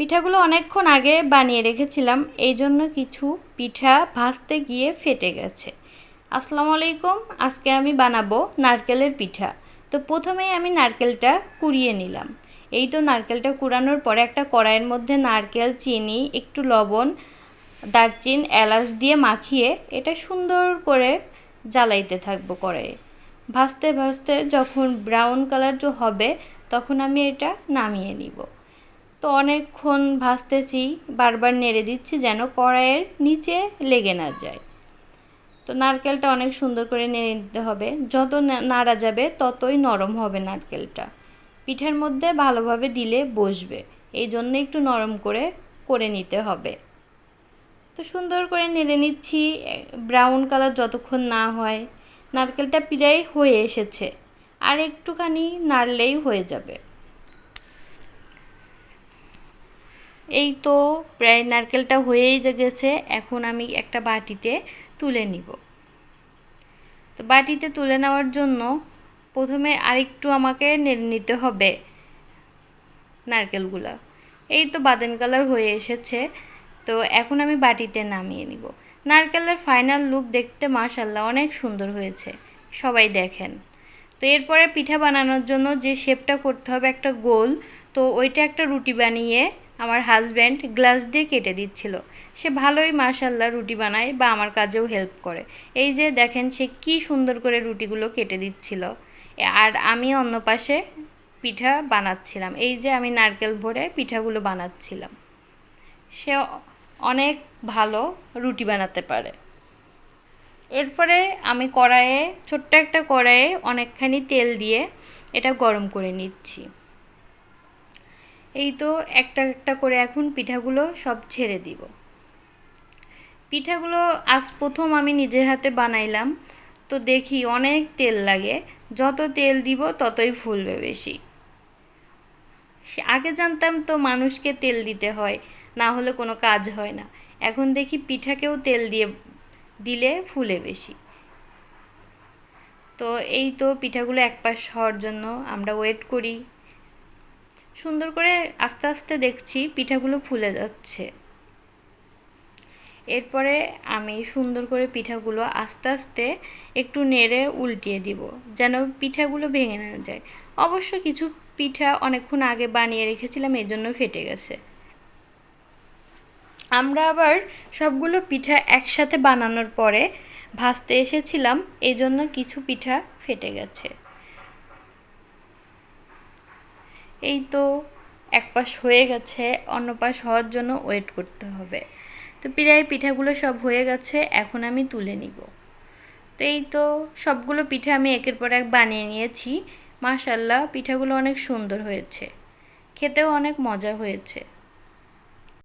পিঠাগুলো অনেকক্ষণ আগে বানিয়ে রেখেছিলাম, এই জন্য কিছু পিঠা ভাজতে গিয়ে ফেটে গেছে। আসসালামু আলাইকুম, আজকে আমি বানাবো নারকেলের পিঠা। তো প্রথমেই আমি নারকেলটা কুড়িয়ে নিলাম। এই তো নারকেলটা কুড়ানোর পরে একটা কড়াইয়ের মধ্যে নারকেল, চিনি, একটু লবণ, দারচিন, এলাচ দিয়ে মাখিয়ে এটা সুন্দর করে জ্বালাইতে থাকব কড়াইয়ে। ভাজতে ভাজতে যখন ব্রাউন কালার যে হবে, তখন আমি এটা নামিয়ে নিব। তো অনেকক্ষণ ভাজতেছি বারবার নেড়ে দিচ্ছি যেন কড়াইয়ের নিচে লেগে না যায়। তো নারকেলটা অনেক সুন্দর করে নেড়ে নিতে হবে। যত নাড়া যাবে, ততই নরম হবে নারকেলটা। পিঠার মধ্যে ভালোভাবে দিলে বসবে। এই জন্য একটু নরম করে করে নিতে হবে। তো সুন্দর করে নেড়ে নিচ্ছি। ব্রাউন কালার যতক্ষণ না হয়। নারকেলটা প্রায় হয়ে এসেছে। আর একটুখানি নাড়লেই হয়ে যাবে। এই তো প্রায় নারকেলটা হয়েই গেছে, এখন আমি একটা বাটিতে তুলে নিব। তো বাটিতে তুলে নেওয়ার জন্য প্রথমে আরেকটু আমাকে নেড়ে নিতে হবে নারকেলগুলো। এই তো বাদামি কালার হয়ে এসেছে, তো এখন আমি বাটিতে নামিয়ে নিব। নারকেলের ফাইনাল লুক দেখতে মাশাল্লাহ অনেক সুন্দর হয়েছে, সবাই দেখেন। তো এরপরে পিঠা বানানোর জন্য যে শেপটা করতে হবে একটা গোল, তো ওইটা একটা রুটি বানিয়ে আমার হাজব্যান্ড গ্লাস দিয়ে কেটে দিচ্ছিল। সে ভালোই মাশাল্লাহ রুটি বানায় বা আমার কাজেও হেল্প করে। এই যে দেখেন সে কি সুন্দর করে রুটিগুলো কেটে দিচ্ছিল। আর আমি অন্য পাশে পিঠা বানাচ্ছিলাম। এই যে আমি নারকেল ভরে পিঠাগুলো বানাচ্ছিলাম। সে অনেক ভালো রুটি বানাতে পারে। এরপরে আমি কড়াইয়ে, ছোট্ট একটা কড়াইয়ে অনেকখানি তেল দিয়ে এটা গরম করে নিচ্ছি। এই তো একটা একটা করে এখন পিঠাগুলো সব ছেড়ে দিব। পিঠাগুলো আজ প্রথম আমি নিজের হাতে বানাইলাম, তো দেখি অনেক তেল লাগে, যত তেল দিব ততই ফুলবে বেশি। আগে জানতাম তো মানুষকে তেল দিতে হয়, না হলে কোনো কাজ হয় না। এখন দেখি পিঠাকেও তেল দিয়ে দিলে ফুলে বেশি। তো এই তো পিঠাগুলো এক পাশ হওয়ার জন্য আমরা ওয়েট করি। সুন্দর করে আস্তে আস্তে দেখছি পিঠাগুলো ফুলে যাচ্ছে। এরপরে আমি সুন্দর করে পিঠাগুলো আস্তে আস্তে একটু নেড়ে উল্টিয়ে দিব, যেন পিঠাগুলো ভেঙে না যায়। অবশ্য কিছু পিঠা অনেকক্ষণ আগে বানিয়ে রেখেছিলাম, এই জন্য ফেটে গেছে। আমরা আবার সবগুলো পিঠা একসাথে বানানোর পরে ভাজতে এসেছিলাম, এই জন্য কিছু পিঠা ফেটে গেছে। এই তো এক পাশ হয়ে গেছে, অন্য পাশ হওয়ার জন্য ওয়েট করতে হবে। তো প্রায় পিঠাগুলো সব হয়ে গেছে, এখন আমি তুলে নিব। তো এই তো সবগুলো পিঠা আমি একের পর এক বানিয়ে নিয়েছি। মাশাল্লাহ পিঠাগুলো অনেক সুন্দর হয়েছে। খেতেও অনেক মজা হয়েছে।